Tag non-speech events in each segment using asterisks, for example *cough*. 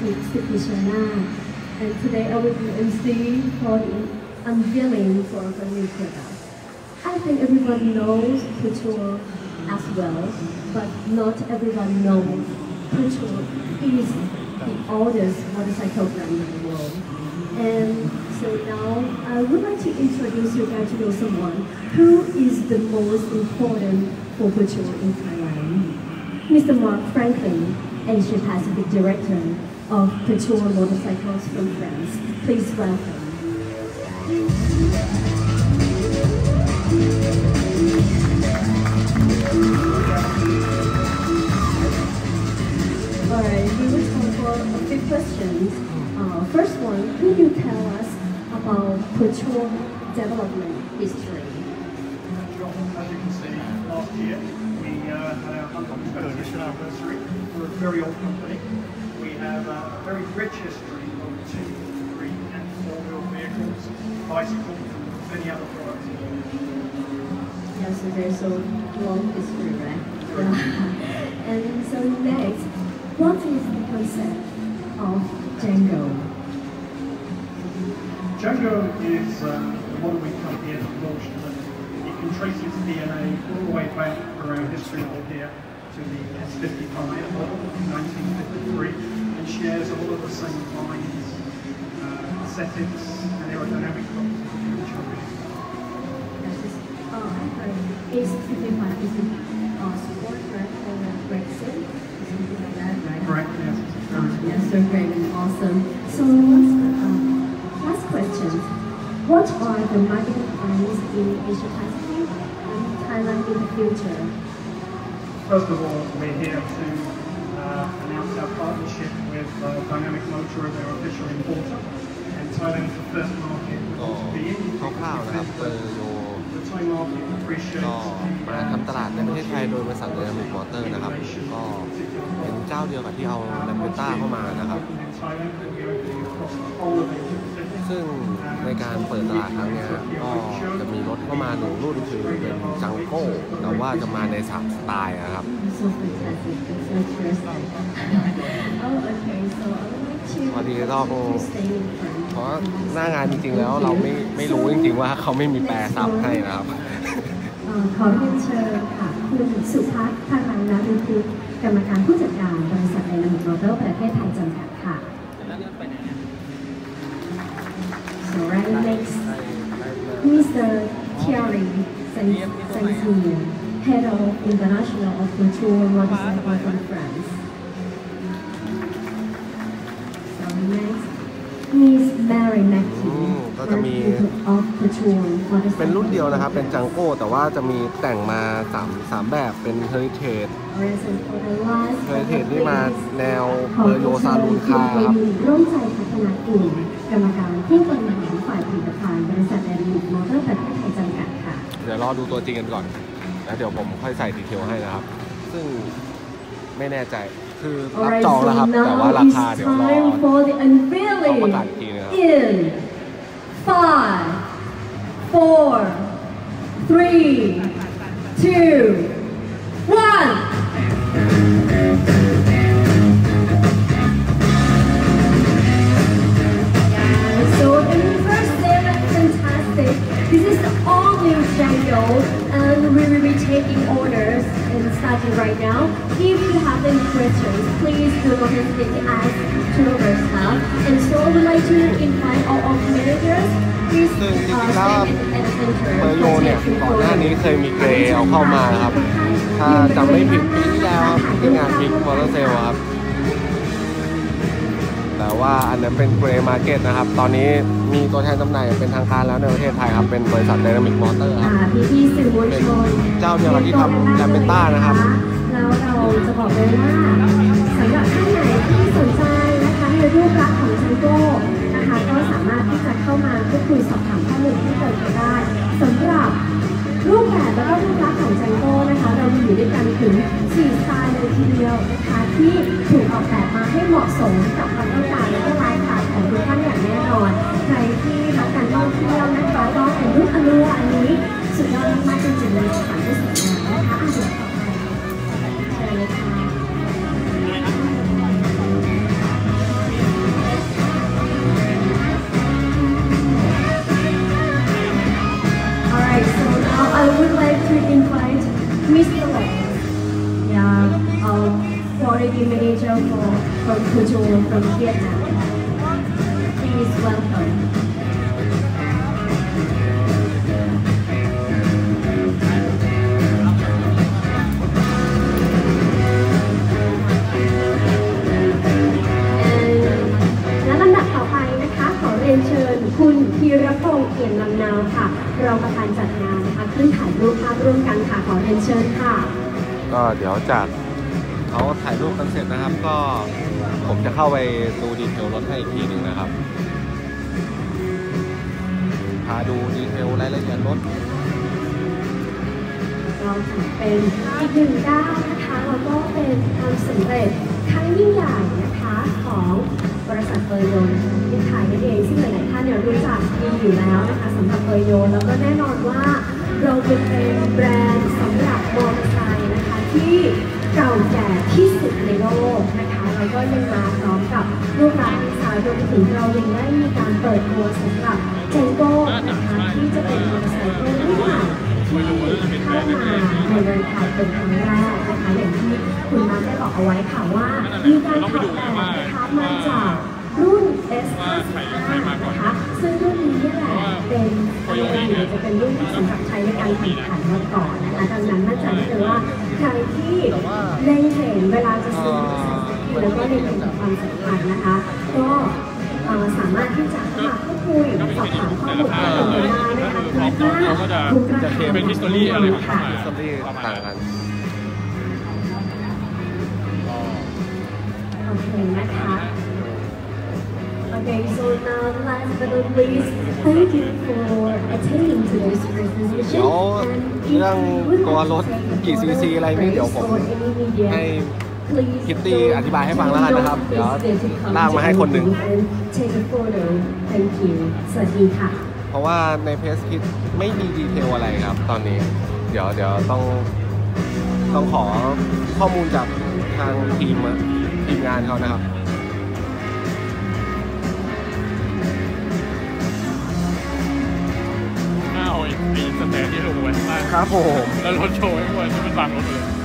And today I will be MC for the unveiling for the new product. I think everyone knows Couture as well, but not everyone knows Couture is the oldest motorcycle brand in the world. And so now I would like to introduce you guys to know someone who is the most important for Couture in Thailand. Mr. Mark Franklin, Asia Pacific Director of Couture Motorcycles from France. Please welcome. Alright, we will time for a few questions. Uh, first one, could you tell us about Couture development history? As you can see, last year we uh, had our 130th anniversary. We're a very old company. Have a very rich history of two, three, and four-wheel vehicles, bicycles, and many other products. Yes, so there's a long history, right? Yeah. *laughs* and so next, what is the concept of Django? Django is um, the model we come company has launched. It can trace its DNA all the way back our history of here to the S55 model in 1953 and shares a lot of the same lines, uh, aesthetics and aerodynamic properties with each other. Is, oh, I heard it's 55 is uh, sport, right? Or? Something like that, right? Correct, yes. Uh, yes, so great and awesome. So, um, last question. What are the marketing plans in Asia Pacific and Thailand in the future? First of all, we're here to Dynamic Motor as our official importer. And Thailand is the first market we ก็ want to be in. คร่าวๆนะครับเปอร์โย The Thai market appreciates ก็ the มา uh, ทำตลาดในประเทศไทยโดยบริษัทเดลมิกมอเตอร์นะครับ ก็เป็นเจ้าเดียวกับที่เอาแลมเบต้าเข้ามานะครับ in Thailand and we're opening across the whole of Asia Pacific. ซึ่งในการเปิดตลาดครั้งเนี้ยก็จะมีรถเข้ามาหนึ่งรุ่นคือเป็นจังโก้แต่ว่าจะมาในสามสไตล์นะครับ So fantastic. That's so interesting. oh, okay. So I would like to, พอดีต้อง to stay in front. เพราะหน้างานจริงๆแล้วเราไม่ไม่รู้จริงๆว่าเขาไม่มีแปลซับให้นะครับเอ่อขอเรียนเชิญค่ะคุณสุพัฒน์พลังนาดุคุกรรมการผู้จัดการบริษัทไดนามิกมอเตอร์ประเทศไทยจำกัดค่ะ So right next Mr. Thierry Saint-Signe, Head of International of Couture Motorcycle from เป็นรุ่นเดียวนะครับ เป็นจังโก้แต่ว่าจะมีแต่งมาสามสามแบบเป็นเฮอริเทจเคยเคยเห็นนี่มาแนวเบอร์โยซาลูนคาร์ครับร่วมใจพัฒนากลุ่มกรรมการผู้บริหารฝ่ายผลิตภัณฑ์บริษัทแดนมิกมอเตอร์ประเทศไทยจำกัดค่ะ เดี๋ยวรอดูตัวจริงกันก่อน แล้วเดี๋ยวผมค่อยใส่ดีเทลให้นะครับ ซึ่งไม่แน่ใจคือรับ Alright, จองแล้วครับ so แต่ว่า now รา it's คาเดี๋ยวรอ time for the ต้อง unveiling ประกาศอีกทีนะครับ in five, four, three, two, one. This is all-new Django and we will be taking orders and starting right now. If you have any questions, please do not hesitate to ask to our staff. And so I would like to invite all of the managers. Please ซึ่งจ uh, ริงๆแล้ว stand at the center. เบอร์โยเนี่ยก่อนหน้านี้เคยมีเกรย์เอาเข้ามานะครับ ถ้าจำไม่ผิดปีที่แล้วครับที่งานบิ๊กมอเตอร์เซลครับ แต่ว่าอันนั้นเป็นเกรย์มาร์เก็ตนะครับ ตอนนี้มีตัวแทนจำหน่ายอย่างเป็นทางการแล้วในประเทศไทยครับ เป็นบริษัท Dynamic Motor ครับอ่าพี่พี่ๆสื่อมวลชน เจ้าเดียวกับที่ทำ Lambretta นะครับ แล้วเราจะบอกเลยว่าสำหรับท่านไหนที่สนใจนะคะในรูปลักษณ์ของชังโก้นะคะก็สามารถที่จะเข้ามาพูดคุยสอบถามข้อมูลที่เกิดขึ้นได้สำหรับรูปแบบแล้วก็รูปลักษณ์ของจังโก้นะคะ เรามีอยู่ด้วยกันถึง4สไตล์เลยทีเดียวนะคะที่ถูกออกแบบมาให้เหมาะสมกับความต้องการ Vietnam. Please welcome. And แลำดับต่อไปนะคะขอเรียนเชิญคุณพีรพงษ์เอี่ยมลำนาวค่ะรองประธานจัดงานนะคะขึ้นถ่ายรูปภาพร่วมกันค่ะขอเรียนเชิญค่ะ ก็เดี๋ยวจากเขาถ่ายรูปกันเสร็จนะครับก็ ผมจะเข้าไปดูดีเทลรถให้อีกทีหนึ่งนะครับ พาดูดีเทลรายละเอียดรถเราถือเป็นอีกหนึ่งก้าวนะคะแล้วก็เป็นความสำเร็จครั้งยิ่งใหญ่นะคะของบริษัทเบอร์โยนที่ขายนั่นเองซึ่งหลายๆท่านเนี่ยรู้จักดีอยู่แล้วนะคะสำหรับเบอร์โยนแล้วก็แน่นอนว่าเราเป็นแบรนด์สำหรับมอเตอร์ไซค์นะคะที่เก่าแก่ที่สุดในโลกนะคะ แล้วก็ยังมาพร้อมกับรูปลักษณ์ดีไซน์รวมไปถึงเรายังได้มีการเปิดตัวสำหรับเจนโก้นะคะที่จะเป็นมอเตอร์ไซค์รุ่นใหม่ที่เข้ามาในเมืองไทยเป็นครั้งแรกนะคะอย่างที่คุณมาร์คได้บอกเอาไว้ค่ะว่า มีการขับแบบนะคะมาจากรุ่น S55 นะคะซึ่งรุ่นนี้เนี่ยแหละเป็นเอจะเป็นรุ่นที่สำหรับใช้ในการแข่งขันมาก่อนนะคะดังนั้นมั่นใจได้เลยว่าใครที่เล็งเห็นเวลาจะซื้อ แล้วก็เล็งเห็นความสำคัญนะคะ ก็เอ่อสามารถที่จะเข้ามาพูดคุยสอบถามข้อมูลเพิ่มเติมได้นะคะเพราะว่าทุกราคาเป็น history อะไรของเขาค่ะมาสตอรี่ต่างกันโอเคนะคะ Okay, so now last but not least, thank you for attending today's presentation. เดี๋ยวเรื่องตัวรถกี่ cc อะไรนี่เดี๋ยวผมให้ คิตตี้อธิบายให้ฟังแล้วกันนะครับ เดี๋ยวลากมาให้คนหนึ่ง Take a photo. Thank you. สวัสดีค่ะ เพราะว่าในเพจคิดไม่มีดีเทลอะไรครับ ตอนนี้ เดี๋ยวเดี๋ยวต้องต้องขอข้อมูลจากทางทีมอะทีมงานเขานะครับหน้าเอาไอ้ไอ้สแตนที่ลงไว้ข้างล่างครับผมแล้วรถโชว์ไว้ข้างบนที่มันบังรถหมดเลย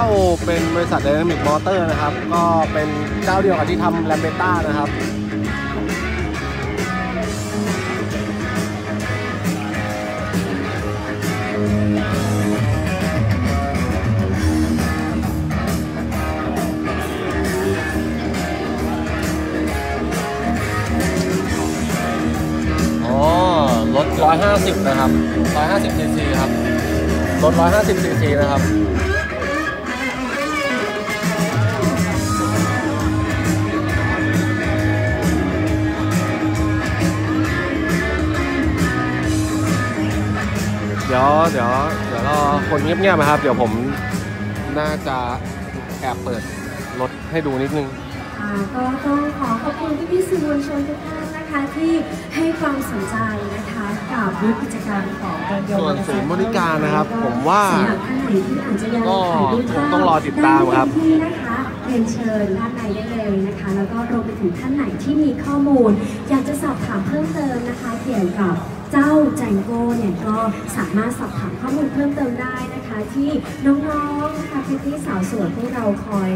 าเป็นบริษัท Dynamic Motor นะครับ ก็เป็นเจ้าเดียวกับที่ทำ Lambretta นะครับอ๋อรถ150 นะครับ 150 cc ครับ รถ150 cc นะครับ เดี๋ยวเดี๋ยวเดี๋ยวรอคนเงียบๆนะครับ เดี๋ยวผมน่าจะแอบเปิดรถให้ดูนิดนึง ค่ะก็ต้องขอขอบคุณพี่ๆสื่อมวลชนทุกท่านนะคะที่ให้ความสนใจนะคะกับรูปกิจกรรมของเรส่วนศูนย์บริการนะครับผมว่าสำหรับท่านไหนที่อาจจะยังก็ถ่ายรูปภาพต้องรอติดตามครับ ได้ที่นะคะเรียนเชิญด้านในได้เลยนะคะ แล้วก็รวมไปถึงท่านไหนที่มีข้อมูล อยากจะสอบถามเพิ่มเติมนะคะเกี่ยวกับ เจ้าแจงโก้เนี่ยก็สามารถสอบถามข้อมูลเพิ่มเติมได้นะคะ ที่น้องๆนะคะพี่ๆสาวสวยพวกเราคอย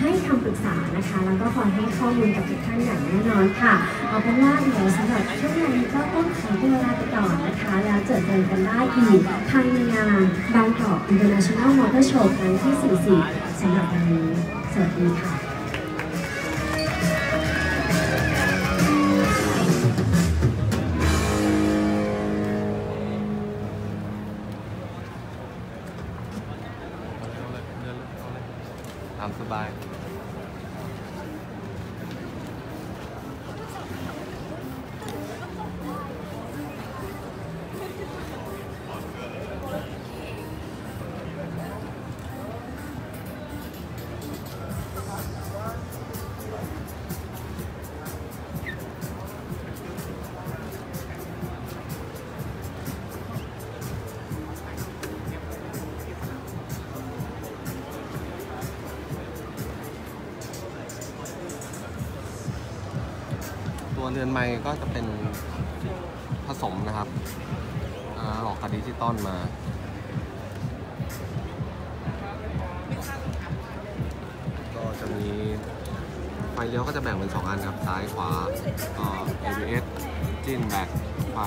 ให้คำปรึกษานะคะ แล้วก็คอยให้ข้อมูลกับทุกท่านอย่างแน่นอนค่ะ เอาเป็นว่าเดี๋ยวสำหรับช่วงนี้ก็ต้องขอตัวลาไปก่อนนะคะ แล้วเจอกันกันได้อีกทางงานบางกอก International Motor Show ครั้งที่ 44สำหรับวันนี้สวัสดีค่ะ เรือนไม้ก็จะเป็นผสมนะครับอาอกกับดิจิตอลมาก็จะมีไฟเลี้ยวก็จะแบ่งเป็น 2 อันครับ ซ้ายขวาก็ ABS จิ้นแบ็คไฟ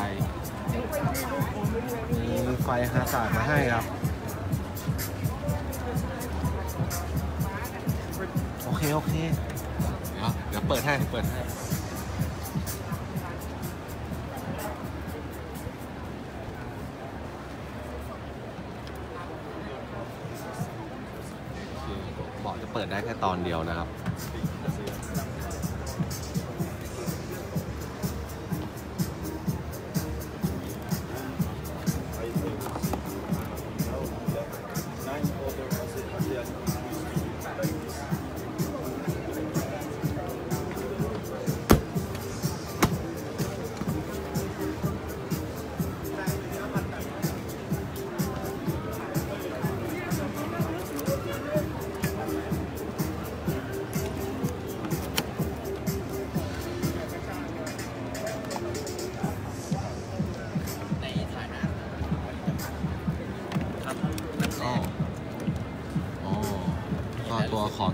มีไฟฮาสาดมาให้ครับโอเค โอเค เดี๋ยวเดี๋ยวเปิดให้ เปิดให้ เปิดได้แค่ตอนเดียวนะครับ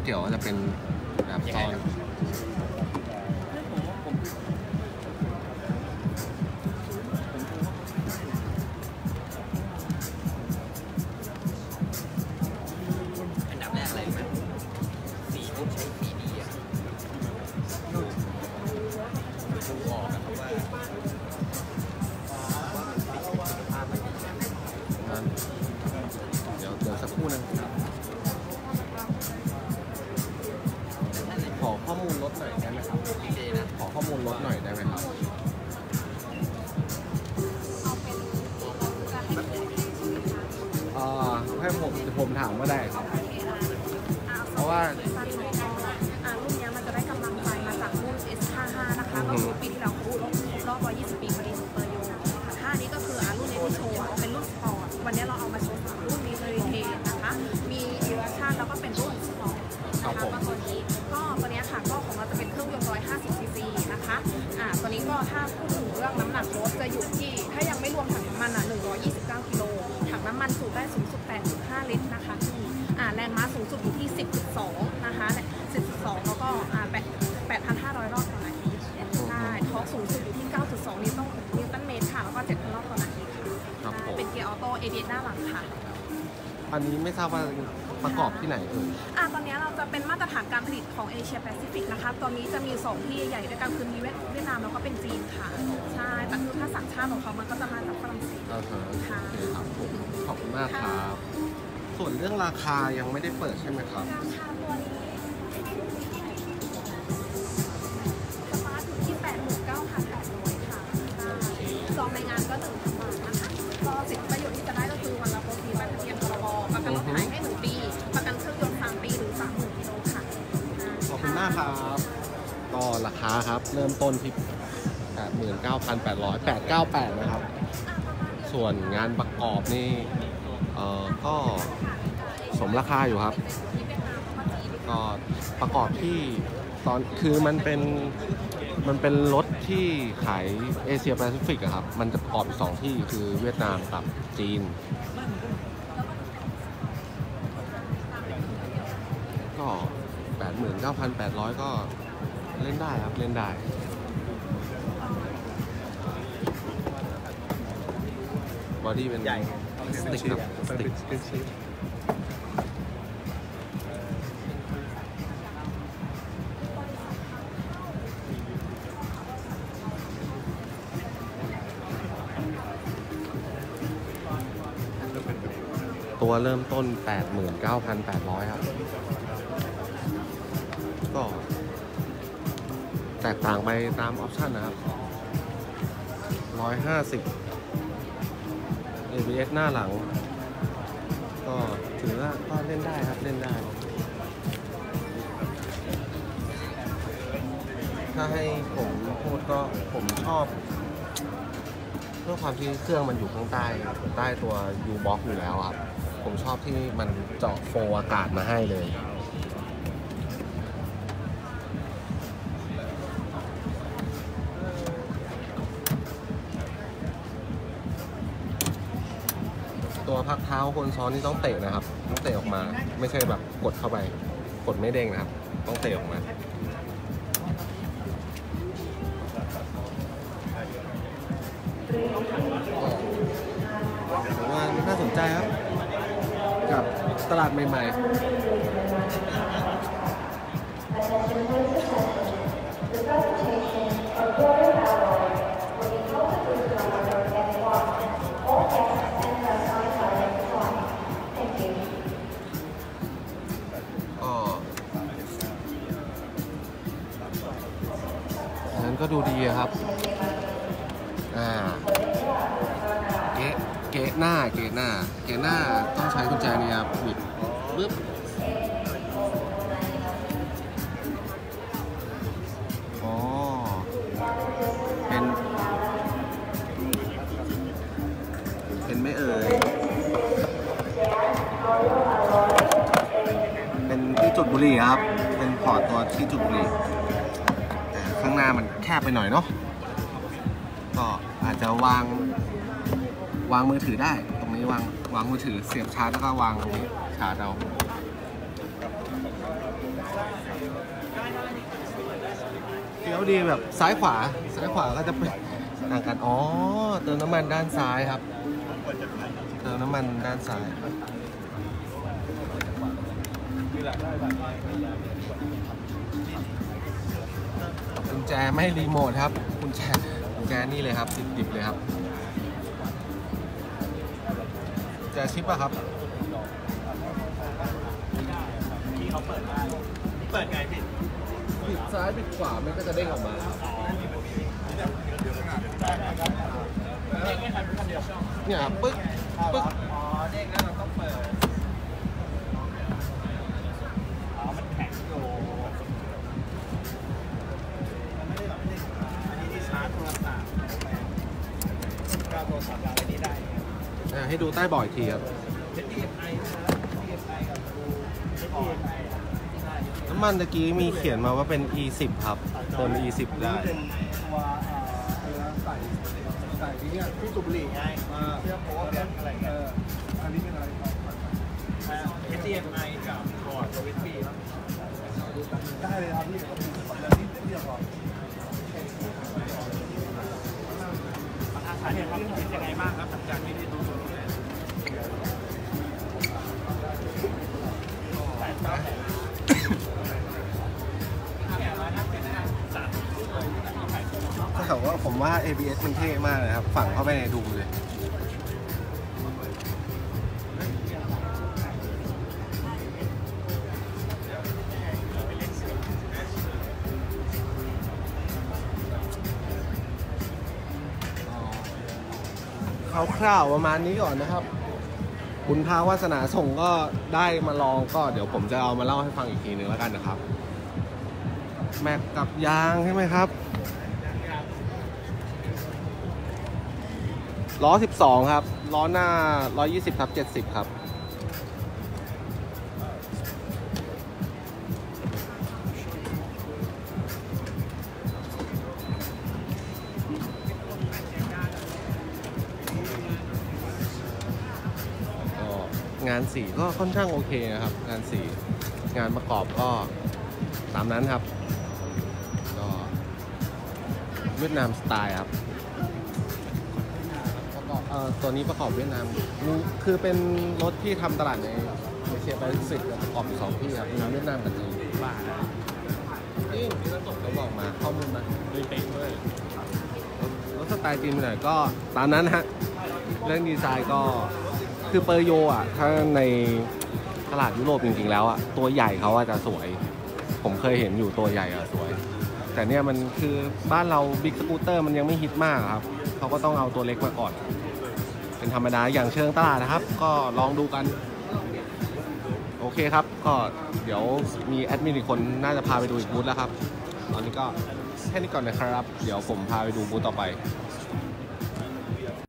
เกี่ยวจะเป็นแบบซอน มูลรถหน่อยได้ไหมครับดีเลยนะขอข้อมูลรถหน่อยได้ไหมครับเอ่อให้ผมผมถามว่าได้ครับ เพราะว่าอ่ารุ่นเนี้ยมันจะได้กำลังใจมาจากรุ่น S55 นะคะอืก็อฮึคือปี อ่าตัวนี้ก็ถ้าพูดถึงเรื่องน้ำหนักรถจะอยู่ที่ ถ้ายังไม่รวมถังน้ำมันอะ129กิโลถังน้ำมันสูบได้สูงสุด8.5 ลิตรนะคะที่อ่าแรงม้าสูงสุดอยู่ที่ 10.2 นะคะ10.2 แล้วก็อ่า8 8,500 รอบต่อนาทีใช่ทอร์กสูงสุดอยู่ที่ 9.2 นิวตันนิวตันเมตรค่ะ แล้วก็7,000รอบต่อนาทีค่ะครับผมเป็นเกียร์ออโต้ ABS หน้าหลังค่ะ อันนี้ไม่ทราบว่า ประกอบที่ไหนเอ่ยอ่าตอนนี้เราจะเป็นมาตรฐานการผลิตของเอเชียแปซิฟิกนะคะตอนนี้จะมี 2 ที่ใหญ่ด้วยกันคือมีเวียดเวียดนามแล้วก็เป็นจีนค่ะ ใช่ แต่คือถ้าสัญชาติของเขามันก็จะมาจากฝรั่งเศสอ่าฮะค่ะโอเคครับผมขอบคุณมากครับ ส่วนเรื่องราคายังไม่ได้เปิดใช่ไหมครับ ราคา เริ่มต้นที่ 89,800 898 นะครับ ส่วนงานประกอบนี่เอ่อก็สมราคาอยู่ครับ ก็ประกอบที่ตอนคือมันเป็นมันเป็นรถที่ขายเอเชียแปซิฟิกอะครับ มันจะประกอบอยู่สองที่คือเวียดนามกับจีน ก็ 89,800 ก็ เล่นได้ครับ เล่นได้ บอดี้เป็นใหญ่สติ๊กครับสติ๊กตัวเริ่มต้น 89,800 ครับ กต่างไปตามออปชันนะครับ 150 ABS หน้าหลัง ก็ถือว่าก็เล่นได้ครับ เล่นได้ ถ้าให้ผมพูดก็ผมชอบเพื่อความที่เครื่องมันอยู่ข้างใต้ใต้ตัว U-Box อยู่แล้วครับ ผมชอบที่มันเจาะโฟอากาศมาให้เลย ท้าคนซ้อนนี่ต้องเตะนะครับต้องเตะออกมา ไม่ใช่แบบกดเข้าไป กดไม่เด้งนะครับ ต้องเตะออกมาผมว่าน่าสนใจครับ กับตลาดใหม่ๆ ก็ดูดีครับ อ่า เกะเกะหน้า เกะหน้า เกะหน้าต้องใช้กุญแจนี่ครับบิดปึ๊บอ๋อเป็น เป็นไม่เอ่ย เป็นที่จุดบุหรี่ครับ เป็นพอร์ตตัวที่จุดบุหรี่ หน้ามันแคบไปหน่อยเนาะก็อาจจะวางวางมือถือได้ ตรงนี้วางวางมือถือเสียบชาร์จแล้วก็วางตรงนี้ชาร์จเอาเฟี้ยวดีแบบซ้ายขวาซ้ายขวาก็จะเป็นต่างกันอ๋อเติมน้ำมันด้านซ้ายครับ เติมน้ำมันด้านซ้าย กุญแจไม่รีโมทครับกุญแจกุญแจนี่เลยครับดิบๆเลยครับกุญแจชิปอะครับที่เขาเปิดได้เปิดไงพี่บิดซ้ายบิดขวามันก็จะเด้งออกมาเนี่ยครับปึ๊กปึ๊ก ให้ดูใต้เบ่ออีกทีครับ HDMI นะ HDMI กับดู HDMI น้ำมันตะกี้มีเขียนมาว่าเป็น E10 ครับ เติม E10 ได้เป็นตัวเอ่อใส่ใส่ที่เนี่ยที่สูบบุหรี่ไงเพื่อโพสแบงอะไรเงี้ยอันนี้เป็นอะไรครับ HDMI กับพอร์ต USB ครับได้เลยครับพี่เดี๋ยวผมจะรีบเรียกก่อนอาคารเนี่ยครับเป็นยังไงบ้างครับ ว่า ABS มันเท่มากเลยครับ ฝังเข้าไปในดูเลย คร่าวๆประมาณนี้ก่อนนะครับ คุณพาวาสนาส่งก็ได้มาลองก็เดี๋ยวผมจะเอามาเล่าให้ฟังอีกทีนึงแล้วกันนะครับ แม็กกับยางใช่ไหมครับ ล้อ 12 ครับ ล้อหน้า 120ทับ70 ครับก็งานสีก็ค่อนข้างโอเคนะครับ งานสีงานประกอบก็ตามนั้นครับ ก็เวียดนามสไตล์ครับ ตัวนี้ประกอบเวียดนามมีคือเป็นรถที่ทำตลาดในเอเชียแปซิฟิกประกอบอยู่สองที่ครับมีเวียดนามกับจีนบ้านี่มีกระจกเขาบอกมาข้อมูลมาด้วยเต็มด้วยรถสไตล์จีนไปหน่อยก็ตามนั้นฮะเรื่องดีไซน์ก็คือเปอร์โยอะถ้าในตลาดยุโรปจริงๆแล้วอะตัวใหญ่เขาอะจะสวย ผมเคยเห็นอยู่ตัวใหญ่อะสวย แต่เนี่ยมันคือบ้านเราบิ๊กสกูตเตอร์มันยังไม่ฮิตมากอะครับเขาก็ต้องเอาตัวเล็กมาก่อน เป็นธรรมดาอย่างเชิงตลาดนะครับ ก็ลองดูกัน โอเคครับ ก็เดี๋ยวมีแอดมินอีกคนน่าจะพาไปดูอีกบูธแล้วครับ ตอนนี้ก็แค่นี้ก่อนนะครับ เดี๋ยวผมพาไปดูบูธต่อไป